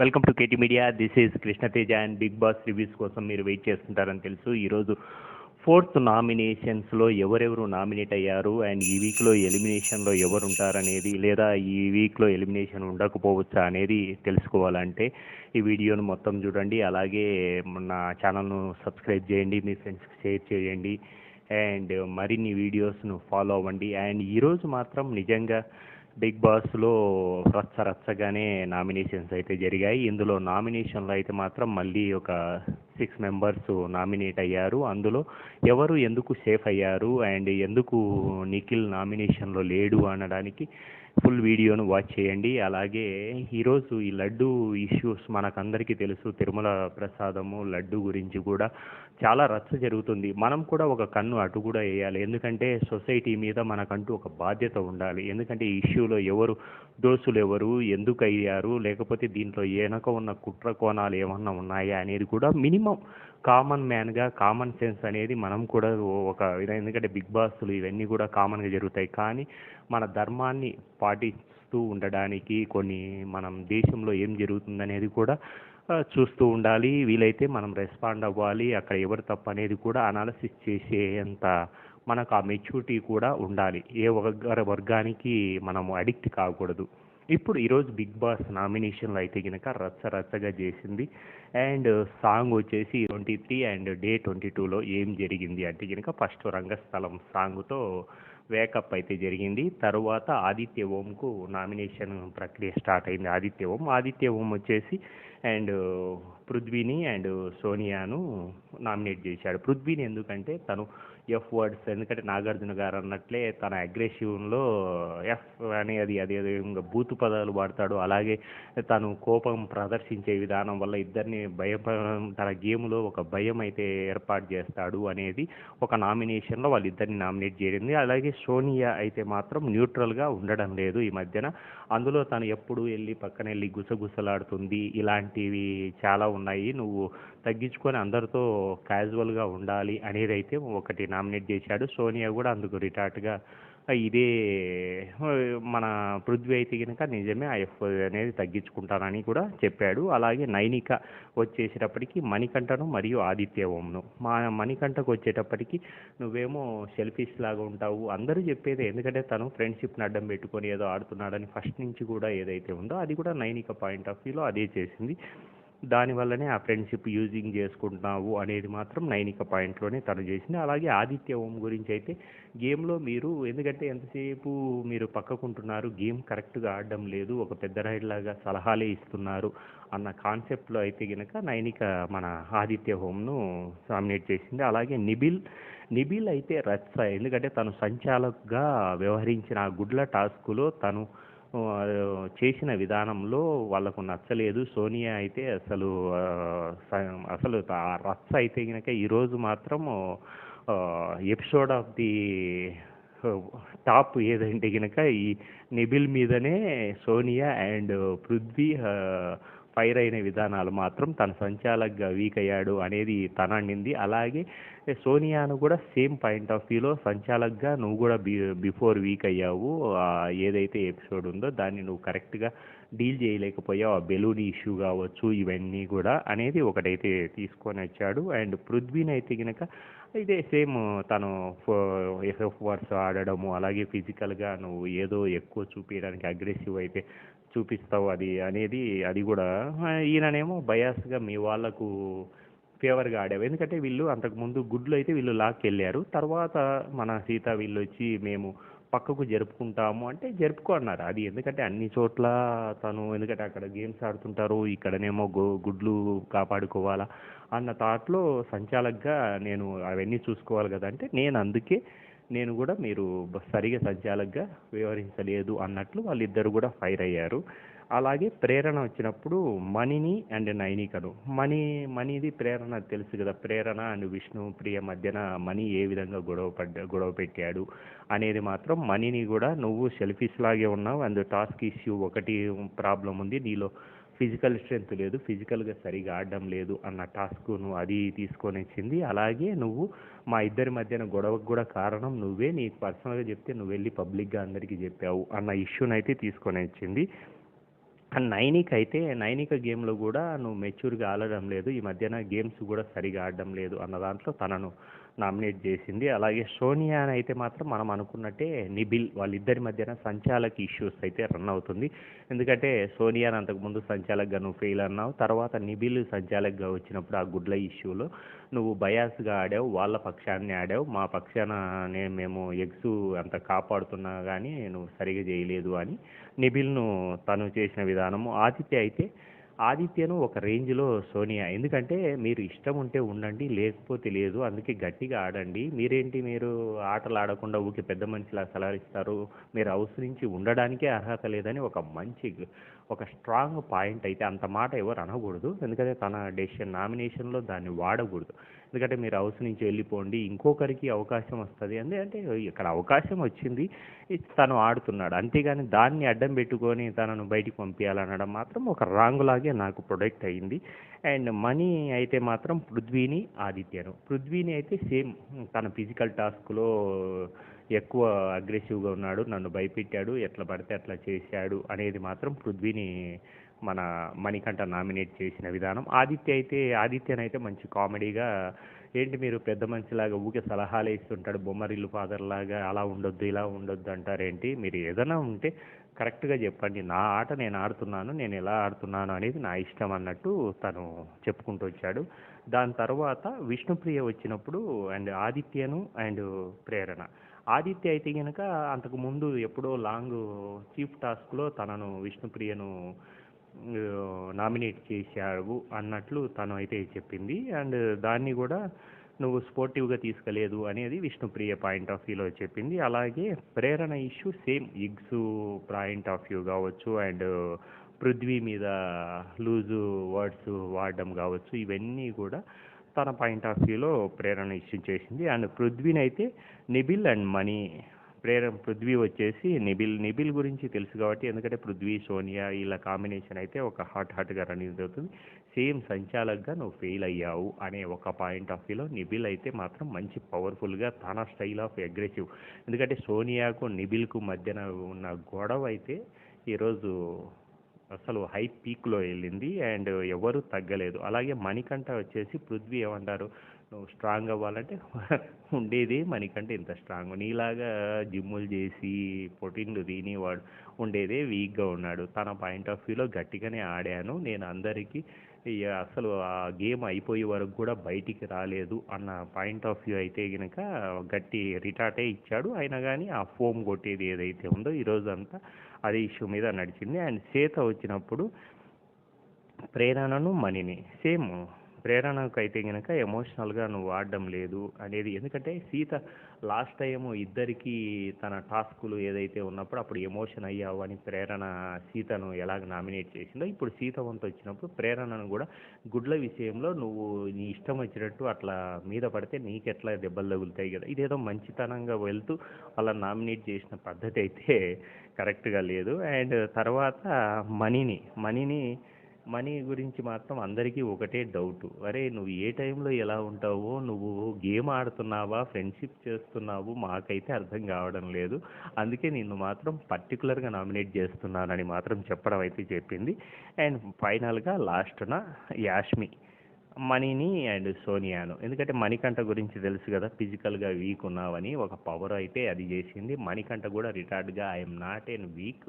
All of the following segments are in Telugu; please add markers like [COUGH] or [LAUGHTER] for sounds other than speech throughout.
Welcome to KT media. This is Krishnateja and big boss reviews కోసం మీరు వెయిట్ చేస్తుంటారని తెలుసు. ఈరోజు ఫోర్త్ నామినేషన్స్లో ఎవరెవరు నామినేట్ అయ్యారు? అండ్ ఈ వీక్లో ఎలిమినేషన్లో ఎవరు ఉంటారనేది లేదా ఈ వీక్లో ఎలిమినేషన్ ఉండకపోవచ్చా అనేది తెలుసుకోవాలంటే ఈ వీడియోను మొత్తం చూడండి. అలాగే నా ఛానల్ను సబ్స్క్రైబ్ చేయండి మీ ఫ్రెండ్స్కి షేర్ చేయండి. అండ్ మరిన్ని వీడియోస్ను ఫాలో అవ్వండి. అండ్ ఈరోజు మాత్రం నిజంగా బిగ్ బాస్లో రచ్చ రచ్చగానే నామినేషన్స్ అయితే జరిగాయి. ఇందులో నామినేషన్లో అయితే మాత్రం మళ్ళీ ఒక సిక్స్ మెంబర్స్ నామినేట్ అయ్యారు. అందులో ఎవరు ఎందుకు సేఫ్ అయ్యారు? అండ్ ఎందుకు నిఖిల్ నామినేషన్లో లేడు అనడానికి ఫుల్ వీడియోను వాచ్ చేయండి. అలాగే ఈరోజు ఈ లడ్డు ఇష్యూస్ మనకందరికీ తెలుసు. తిరుమల ప్రసాదము లడ్డు గురించి కూడా చాలా రచ్చ జరుగుతుంది. మనం కూడా ఒక కన్ను అటు కూడా వేయాలి. ఎందుకంటే సొసైటీ మీద మనకంటూ ఒక బాధ్యత ఉండాలి. ఎందుకంటే ఈ ఇష్యూలో ఎవరు దోషులు ఎవరు ఎందుకు అయ్యారు లేకపోతే దీంట్లో వెనక ఉన్న కుట్ర కోణాలు ఏమన్నా ఉన్నాయా అనేది కూడా మినిమం కామన్ మ్యాన్గా కామన్ సెన్స్ అనేది మనం కూడా ఒక విధంగా ఎందుకంటే బిగ్ బాస్లు ఇవన్నీ కూడా కామన్గా జరుగుతాయి. కానీ మన ధర్మాన్ని పాటిస్తూ ఉండడానికి కొన్ని మనం దేశంలో ఏం జరుగుతుందనేది కూడా చూస్తూ ఉండాలి. వీలైతే మనం రెస్పాండ్ అవ్వాలి. అక్కడ ఎవరు తప్పు అనేది కూడా అనాలసిస్ చేసేంత మనకు ఆ మెచ్యూరిటీ కూడా ఉండాలి. ఏ వర్గ వర్గానికి మనము అడిక్ట్ కాకూడదు. ఇప్పుడు ఈరోజు బిగ్ బాస్ నామినేషన్లో అయితే కనుక రచ్చ రచ్చగా చేసింది. అండ్ సాంగ్ వచ్చేసి twenty three and day twenty టూలో ఏం జరిగింది అంటే కనుక ఫస్ట్ రంగస్థలం సాంగ్తో వేకప్ అయితే జరిగింది. తర్వాత ఆదిత్య ఓంకు నామినేషన్ ప్రక్రియ స్టార్ట్ అయింది. ఆదిత్య ఓం ఆదిత్య ఓం వచ్చేసి అండ్ పృథ్వీని అండ్ సోనియాను నామినేట్ చేశాడు. పృథ్వీని ఎందుకంటే తను ఎఫ్ వర్డ్స్ ఎందుకంటే నాగార్జున గారు అన్నట్లే తన అగ్రెసివ్లో ఎఫ్ అని అది అది అది ఇంకా బూతు పదాలు వాడతాడు. అలాగే తను కోపం ప్రదర్శించే విధానం వల్ల ఇద్దరిని భయం తన గేమ్లో ఒక భయం అయితే ఏర్పాటు చేస్తాడు అనేది ఒక నామినేషన్లో వాళ్ళిద్దరిని నామినేట్ చేరింది అలాగే సోనియా అయితే మాత్రం న్యూట్రల్గా ఉండడం లేదు ఈ మధ్యన. అందులో తను ఎప్పుడు వెళ్ళి పక్కన వెళ్ళి గుసగుసలాడుతుంది. ఇలాంటివి చాలా ఉన్నాయి. నువ్వు తగ్గించుకొని అందరితో క్యాజువల్గా ఉండాలి అనేది అయితే ఒకటి నామినేట్ చేశాడు. సోనియా కూడా అందుకు రిటార్ట్గా ఇదే మన పృథ్వీ అయితే కనుక నిజమే ఆ ఎఫ్ అనేది తగ్గించుకుంటానని కూడా చెప్పాడు. అలాగే నైనిక వచ్చేసేటప్పటికి మణికంఠను మరియు ఆదిత్య ఓంను. మా మణికంఠకు వచ్చేటప్పటికి నువ్వేమో సెల్ఫీస్ లాగా ఉంటావు. అందరూ చెప్పేది ఎందుకంటే తను ఫ్రెండ్షిప్ని అడ్డం పెట్టుకొని ఏదో ఆడుతున్నాడని ఫస్ట్ నుంచి కూడా ఏదైతే ఉందో అది కూడా నైనిక పాయింట్ ఆఫ్ వ్యూలో అదే చేసింది. దానివల్లనే ఆ ఫ్రెండ్షిప్ యూజింగ్ చేసుకుంటున్నావు అనేది మాత్రం నైనిక పాయింట్లోనే తను చేసింది. అలాగే ఆదిత్య ఓం గురించి అయితే గేమ్లో మీరు ఎందుకంటే ఎంతసేపు మీరు పక్కకుంటున్నారు గేమ్ కరెక్ట్గా ఆడడం లేదు ఒక పెద్ద రైడ్ లాగా సలహాలే ఇస్తున్నారు అన్న కాన్సెప్ట్లో అయితే గనక నైనిక మన ఆదిత్య హోమ్ను నామినేట్ చేసింది. అలాగే నిబిల్ నిబిల్ అయితే రత్స ఎందుకంటే తను సంచాలకుగా వ్యవహరించిన ఆ గుడ్ల టాస్క్లో తను చేసిన విధానంలో వాళ్ళకు నచ్చలేదు. సోనియా అయితే అసలు అసలు ఆ రచ్చ అయితే కనుక ఈరోజు మాత్రం ఎపిసోడ్ ఆఫ్ ది టాప్ ఏదంటే కనుక ఈ నిబిల్ మీదనే సోనియా అండ్ పృథ్వీ ఫైర్ అయిన విధానాలు మాత్రం తన సంచాలకుగా వీక్ అయ్యాడు అనేది తన నింది అలాగే సోనియాను కూడా సేమ్ పాయింట్ ఆఫ్ వ్యూలో సంచాలకుగా నువ్వు కూడా బి బిఫోర్ వీక్ అయ్యావు. ఏదైతే ఎపిసోడ్ ఉందో దాన్ని నువ్వు కరెక్ట్గా డీల్ చేయలేకపోయావు. ఆ బెలూన్ ఇష్యూ కావచ్చు ఇవన్నీ కూడా అనేది ఒకటైతే తీసుకొని వచ్చాడు. అండ్ పృథ్వీని అయితే కనుక ఇదే సేమ్ తను ఎఫ్ఎఫ్ వర్స్ ఆడడము అలాగే ఫిజికల్గా నువ్వు ఏదో ఎక్కువ చూపించడానికి అగ్రెసివ్ అయితే చూపిస్తావు అది అనేది అది కూడా ఈయననేమో బయాస్గా మీ వాళ్ళకు ఫేవర్గా ఆడావు. ఎందుకంటే వీళ్ళు అంతకుముందు గుడ్లు అయితే వీళ్ళు లాక్కెళ్ళారు. తర్వాత మన సీత వీళ్ళు వచ్చి మేము పక్కకు జరుపుకుంటాము. అంటే జరుపుకో అన్నారు. అది ఎందుకంటే అన్ని చోట్ల తను ఎందుకంటే అక్కడ గేమ్స్ ఆడుతుంటారు. ఇక్కడనేమో గో గుడ్లు కాపాడుకోవాలా అన్న థాట్లో సంచాలకుగా నేను అవన్నీ చూసుకోవాలి కదా అంటే నేను అందుకే నేను కూడా మీరు సరిగా సంచాలకుగా వ్యవహరించలేదు అన్నట్లు వాళ్ళిద్దరు కూడా ఫైర్ అయ్యారు. అలాగే ప్రేరణ వచ్చినప్పుడు మణిని అండ్ నైనికను. మణి మణిది ప్రేరణ తెలుసు కదా ప్రేరణ అండ్ విష్ణు ప్రియ మధ్యన మణి ఏ విధంగా గొడవ పడ్డ గొడవ పెట్టాడు అనేది మాత్రం మనీని కూడా నువ్వు సెల్ఫీస్ లాగే ఉన్నావు అండ్ టాస్క్ ఇష్యూ ఒకటి ప్రాబ్లం ఉంది నీలో ఫిజికల్ స్ట్రెంత్ లేదు ఫిజికల్గా సరిగా ఆడడం లేదు అన్న టాస్క్ నువ్వు అది తీసుకొని వచ్చింది. అలాగే నువ్వు మా ఇద్దరి మధ్యన గొడవకు కూడా కారణం నువ్వే నీకు పర్సనల్గా చెప్తే నువ్వు వెళ్ళి పబ్లిక్గా అందరికీ చెప్పావు అన్న ఇష్యూనైతే తీసుకొని వచ్చింది. నైనిక్ అయితే నైనిక గేమ్లో కూడా నువ్వు మెచ్యూర్గా ఆడడం లేదు ఈ మధ్యన గేమ్స్ కూడా సరిగా ఆడడం లేదు అన్న దాంట్లో తనను నామినేట్ చేసింది. అలాగే సోనియా అని అయితే మాత్రం మనం అనుకున్నట్టే నిబిల్ వాళ్ళిద్దరి మధ్యన సంచాలక్ ఇష్యూస్ అయితే రన్ అవుతుంది. ఎందుకంటే సోనియాని అంతకుముందు సంచాలక్గా నువ్వు ఫెయిల్ అన్నావు. తర్వాత నిబిల్ సంచాలక్గా వచ్చినప్పుడు ఆ గుడ్ల ఇష్యూలో నువ్వు బయాస్గా ఆడావు వాళ్ళ పక్షాన్ని ఆడావు. మా పక్షాన మేము ఎగ్స్ అంత కాపాడుతున్నా కానీ నువ్వు సరిగా చేయలేదు అని నిబిల్ను తను చేసిన విధానము. ఆతిథ్య అయితే ఆదిత్యను ఒక రేంజ్లో సోనియా. ఎందుకంటే మీరు ఇష్టం ఉంటే ఉండండి లేకపోతే లేదు అందుకే గట్టిగా ఆడండి. మీరేంటి మీరు ఆటలు ఆడకుండా ఊకే పెద్ద మనిషిలా సలహిస్తారు మీరు హౌస్ నుంచి ఉండడానికే అర్హత లేదని ఒక మంచి ఒక స్ట్రాంగ్ పాయింట్ అయితే అంత మాట ఎవరు అనకూడదు. ఎందుకంటే తన డెసిషన్ నామినేషన్లో దాన్ని వాడకూడదు. ఎందుకంటే మీరు హౌస్ నుంచి వెళ్ళిపోండి ఇంకొకరికి అవకాశం వస్తుంది. అంటే అంటే ఇక్కడ అవకాశం వచ్చింది ఇది తను ఆడుతున్నాడు. అంతేగాని దాన్ని అడ్డం పెట్టుకొని తనను బయటికి పంపించాలనడం మాత్రం ఒక రాంగ్ లాగే నాకు ప్రొడక్ట్ అయింది. అండ్ మనీ అయితే మాత్రం పృథ్వీని ఆదిత్యను. పృథ్వీని అయితే సేమ్ తన ఫిజికల్ టాస్క్లో ఎక్కువ అగ్రెసివ్గా ఉన్నాడు. నన్ను భయపెట్టాడు. ఎట్లా పడితే అట్లా చేశాడు అనేది మాత్రం పృథ్వీని మన మణికంఠ నామినేట్ చేసిన విధానం. ఆదిత్య అయితే ఆదిత్యనైతే మంచి కామెడీగా ఏంటి మీరు పెద్ద మనిషిలాగా ఊకే సలహాలు ఇస్తుంటాడు బొమ్మరిల్లు ఫాదర్ లాగా అలా ఉండొద్దు ఇలా ఉండొద్దు అంటారేంటి? మీరు ఏదైనా ఉంటే కరెక్ట్గా చెప్పండి. నా ఆట నేను ఆడుతున్నాను నేను ఎలా ఆడుతున్నాను అనేది నా ఇష్టం అన్నట్టు తను చెప్పుకుంటూ వచ్చాడు. దాని తర్వాత విష్ణుప్రియ వచ్చినప్పుడు అండ్ ఆదిత్యను అండ్ ప్రేరణ. ఆదిత్య అయితే కనుక అంతకు ముందు ఎప్పుడో లాంగ్ చీఫ్ టాస్క్లో తనను విష్ణుప్రియను నామినేట్ చేశావు అన్నట్లు తను అయితే చెప్పింది. అండ్ దాన్ని కూడా నువ్వు స్పోర్టివ్గా తీసుకోలేదు అనేది విష్ణుప్రియ పాయింట్ ఆఫ్ వ్యూలో చెప్పింది. అలాగే ప్రేరణ ఇష్యూ సేమ్ ఇగ్స్ పాయింట్ ఆఫ్ వ్యూ కావచ్చు అండ్ పృథ్వీ మీద లూజు వర్డ్స్ వాడడం కావచ్చు ఇవన్నీ కూడా తన పాయింట్ ఆఫ్ వ్యూలో ప్రేరణ ఇష్యూ చేసింది. అండ్ పృథ్వీని అయితే నిబిల్ అండ్ మనీ ప్రేరణ పృథ్వీ వచ్చేసి నిబిల్ నిబిల్ గురించి తెలుసు కాబట్టి ఎందుకంటే పృథ్వీ సోనియా ఇలా కాంబినేషన్ అయితే ఒక హాట్ హాట్గా రన్నింగ్ అవుతుంది. సేమ్ సంచాలక్గా నువ్వు ఫెయిల్ అయ్యావు అనే ఒక పాయింట్ ఆఫ్ వ్యూలో నిబిల్ అయితే మాత్రం మంచి పవర్ఫుల్గా తన స్టైల్ ఆఫ్ అగ్రెసివ్. ఎందుకంటే సోనియాకు నిబిల్కు మధ్యన ఉన్న గొడవ అయితే ఈరోజు అసలు హై పీక్లో వెళ్ళింది అండ్ ఎవరు తగ్గలేదు. అలాగే మణికంఠ వచ్చేసి పృథ్వీ ఏమంటారు? నువ్వు స్ట్రాంగ్ అవ్వాలంటే [LAUGHS] ఉండేది మనకంటే ఇంత స్ట్రాంగ్ నీలాగా జిమ్ములు చేసి పొటిన్లు తిని వాడు ఉండేదే వీక్గా ఉన్నాడు. తన పాయింట్ ఆఫ్ వ్యూలో గట్టిగానే ఆడాను. నేను అందరికీ ఇక అసలు ఆ గేమ్ అయిపోయే వరకు కూడా బయటికి రాలేదు అన్న పాయింట్ ఆఫ్ వ్యూ అయితే కనుక గట్టి రిటార్టే ఇచ్చాడు. అయినా కానీ ఆ ఫోమ్ కొట్టేది ఏదైతే ఉందో ఈరోజంతా అంతా అదే ఇష్యూ మీద నడిచింది. అండ్ చేత వచ్చినప్పుడు ప్రేరణను మణిని సేమ్ ప్రేరణకు అయితే కనుక ఎమోషనల్గా నువ్వు ఆడడం లేదు అనేది. ఎందుకంటే సీత లాస్ట్ టైం ఇద్దరికి తన టాస్కులు ఏదైతే ఉన్నప్పుడు అప్పుడు ఎమోషన్ అయ్యావు అని ప్రేరణ సీతను ఎలాగ నామినేట్ చేసిందో ఇప్పుడు సీత వంత వచ్చినప్పుడు ప్రేరణను కూడా గుడ్ల విషయంలో నువ్వు నీ ఇష్టం వచ్చినట్టు అట్లా మీద పడితే నీకెట్లా దెబ్బలు తగులుతాయి కదా. ఇదేదో మంచితనంగా వెళ్తూ వాళ్ళని నామినేట్ చేసిన పద్ధతి అయితే కరెక్ట్గా లేదు. అండ్ తర్వాత మనీని మనీని మనీ గురించి మాత్రం అందరికీ ఒకటే డౌట్. అరే నువ్వు ఏ టైంలో ఎలా ఉంటావో నువ్వు గేమ్ ఆడుతున్నావా ఫ్రెండ్షిప్ చేస్తున్నావు మాకైతే అర్థం కావడం లేదు. అందుకే నిన్ను మాత్రం పర్టికులర్గా నామినేట్ చేస్తున్నానని మాత్రం చెప్పడం అయితే చెప్పింది. అండ్ ఫైనల్గా లాస్ట్న యాష్మి మనీని అండ్ సోనియాను. ఎందుకంటే మణికంఠ గురించి తెలుసు కదా ఫిజికల్గా వీక్ ఉన్నావని ఒక పవర్ అయితే అది చేసింది. మణికంఠ కూడా రిటార్డ్గా I'm not an weak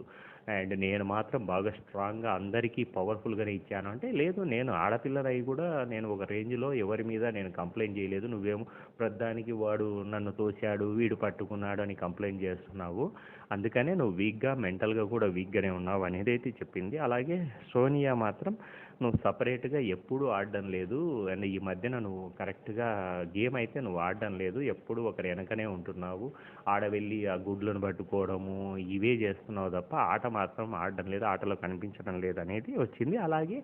and నేను మాత్రం బాగా స్ట్రాంగ్గా అందరికీ పవర్ఫుల్గానే ఇచ్చాను. అంటే లేదు నేను ఆడపిల్లలై కూడా నేను ఒక రేంజ్లో ఎవరి మీద నేను కంప్లైంట్ చేయలేదు. నువ్వేమో ప్రధానికి వాడు నన్ను తోశాడు వీడు పట్టుకున్నాడు అని కంప్లైంట్ చేస్తున్నావు. అందుకనే నువ్వు వీక్గా మెంటల్గా కూడా వీక్గానే ఉన్నావు అనేది అయితే చెప్పింది. అలాగే సోనియా మాత్రం నువ్వు సపరేట్గా ఎప్పుడూ ఆడడం లేదు. అండ్ ఈ మధ్యన నువ్వు కరెక్ట్గా గేమ్ అయితే నువ్వు ఆడడం లేదు. ఎప్పుడు ఒకరి వెనకనే ఉంటున్నావు. ఆడ వెళ్ళి ఆ గుడ్లను పట్టుకోవడము ఇవే చేస్తున్నావు తప్ప ఆట మాత్రం ఆడడం లేదు ఆటలో కనిపించడం లేదు అనేది వచ్చింది. అలాగే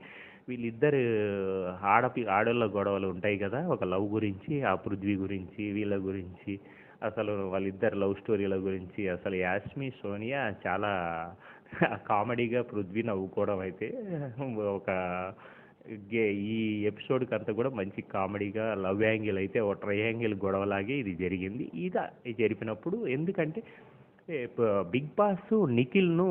వీళ్ళిద్దరు ఆడపి ఆడోళ్ళ గొడవలు ఉంటాయి కదా ఒక లవ్ గురించి ఆ పృథ్వీ గురించి వీళ్ళ గురించి అసలు వాళ్ళిద్దరు లవ్ స్టోరీల గురించి అసలు యాస్మి సోనియా చాలా కామెడీగా పృథ్వీ నవ్వుకోవడం అయితే ఒక గే ఈ ఎపిసోడ్కి అంతా కూడా మంచి కామెడీగా లవ్ యాంగిల్ అయితే ఒక ట్రయాంగిల్ గొడవలాగే ఇది జరిగింది. ఇది జరిపినప్పుడు ఎందుకంటే బిగ్ బాస్ నిఖిల్ను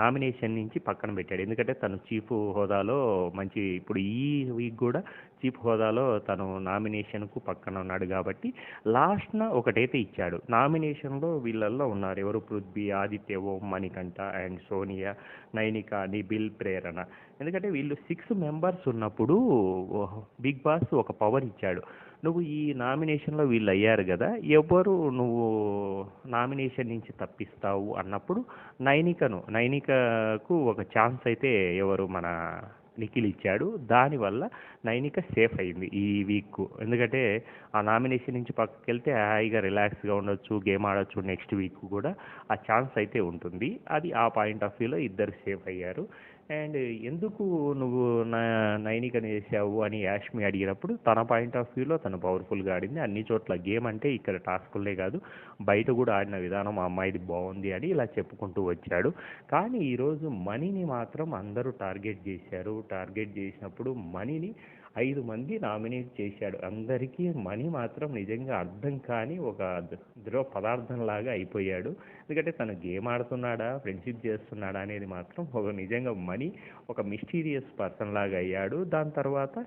నామినేషన్ నుంచి పక్కన పెట్టాడు. ఎందుకంటే తను చీఫ్ హోదాలో మంచి ఇప్పుడు ఈ వీక్ కూడా చీఫ్ హోదాలో తను నామినేషన్కు పక్కన ఉన్నాడు కాబట్టి లాస్ట్న ఒకటైతే ఇచ్చాడు. నామినేషన్లో వీళ్ళల్లో ఉన్నారు ఎవరు? పృథ్వీ ఆదిత్య ఓం మణికంఠ అండ్ సోనియా నైనిక నిబిల్ ప్రేరణ. ఎందుకంటే వీళ్ళు సిక్స్ మెంబర్స్ ఉన్నప్పుడు బిగ్ బాస్ ఒక పవర్ ఇచ్చాడు. నువ్వు ఈ నామినేషన్లో వీళ్ళు అయ్యారు కదా ఎవరు నువ్వు నామినేషన్ నుంచి తప్పిస్తావు అన్నప్పుడు నైనికను నైనికకు ఒక ఛాన్స్ అయితే ఎవరు మన నిఖిల్ ఇచ్చాడు. దానివల్ల నైనిక సేఫ్ అయింది ఈ వీక్ ఎందుకంటే ఆ నామినేషన్ నుంచి పక్కకి వెళ్తే హాయిగా రిలాక్స్గా ఉండొచ్చు గేమ్ ఆడొచ్చు నెక్స్ట్ వీక్ కూడా ఆ ఛాన్స్ అయితే ఉంటుంది. అది ఆ పాయింట్ ఆఫ్ వ్యూలో ఇద్దరు సేఫ్ అయ్యారు. అండ్ ఎందుకు నువ్వు నా నైనికని చేసావు అని యాష్మి అడిగినప్పుడు తన పాయింట్ ఆఫ్ వ్యూలో తను పవర్ఫుల్గా ఆడింది. అన్ని చోట్ల గేమ్ అంటే ఇక్కడ టాస్కులే కాదు బయట కూడా ఆడిన విధానం ఆ అమ్మాయిది బాగుంది అని ఇలా చెప్పుకుంటూ వచ్చాడు. కానీ ఈరోజు మనీని మాత్రం అందరూ టార్గెట్ చేశారు. టార్గెట్ చేసినప్పుడు మనీని ఐదు మంది నామినేట్ చేశాడు. అందరికీ మనీ మాత్రం నిజంగా అర్థం కాని ఒక ద్రవ పదార్థం లాగా అయిపోయాడు. ఎందుకంటే తను గేమ్ ఆడుతున్నాడా ఫ్రెండ్షిప్ చేస్తున్నాడా అనేది మాత్రం ఒక నిజంగా మనీ ఒక మిస్టీరియస్ పర్సన్ లాగా అయ్యాడు. దాని తర్వాత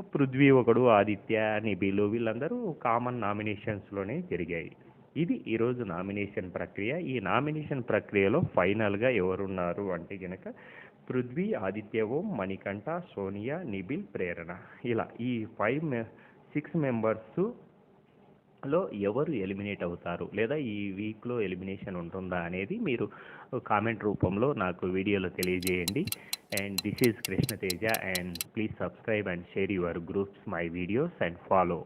పృథ్వీ ఒకడు ఆదిత్య నిబిలు వీళ్ళందరూ కామన్ నామినేషన్స్లోనే జరిగాయి. ఇది ఈరోజు నామినేషన్ ప్రక్రియ. ఈ నామినేషన్ ప్రక్రియలో ఫైనల్గా ఎవరున్నారు అంటే కనుక పృథ్వీ ఆదిత్య ఓం మణికంఠ సోనియా నిబిల్ ప్రేరణ. ఇలా ఈ ఫైవ్ మె సిక్స్ మెంబర్స్లో ఎవరు ఎలిమినేట్ అవుతారు? లేదా ఈ వీక్లో ఎలిమినేషన్ ఉంటుందా అనేది మీరు కామెంట్ రూపంలో నాకు వీడియోలో తెలియజేయండి. And this is Krishnateja and please subscribe and share your groups my videos and follow.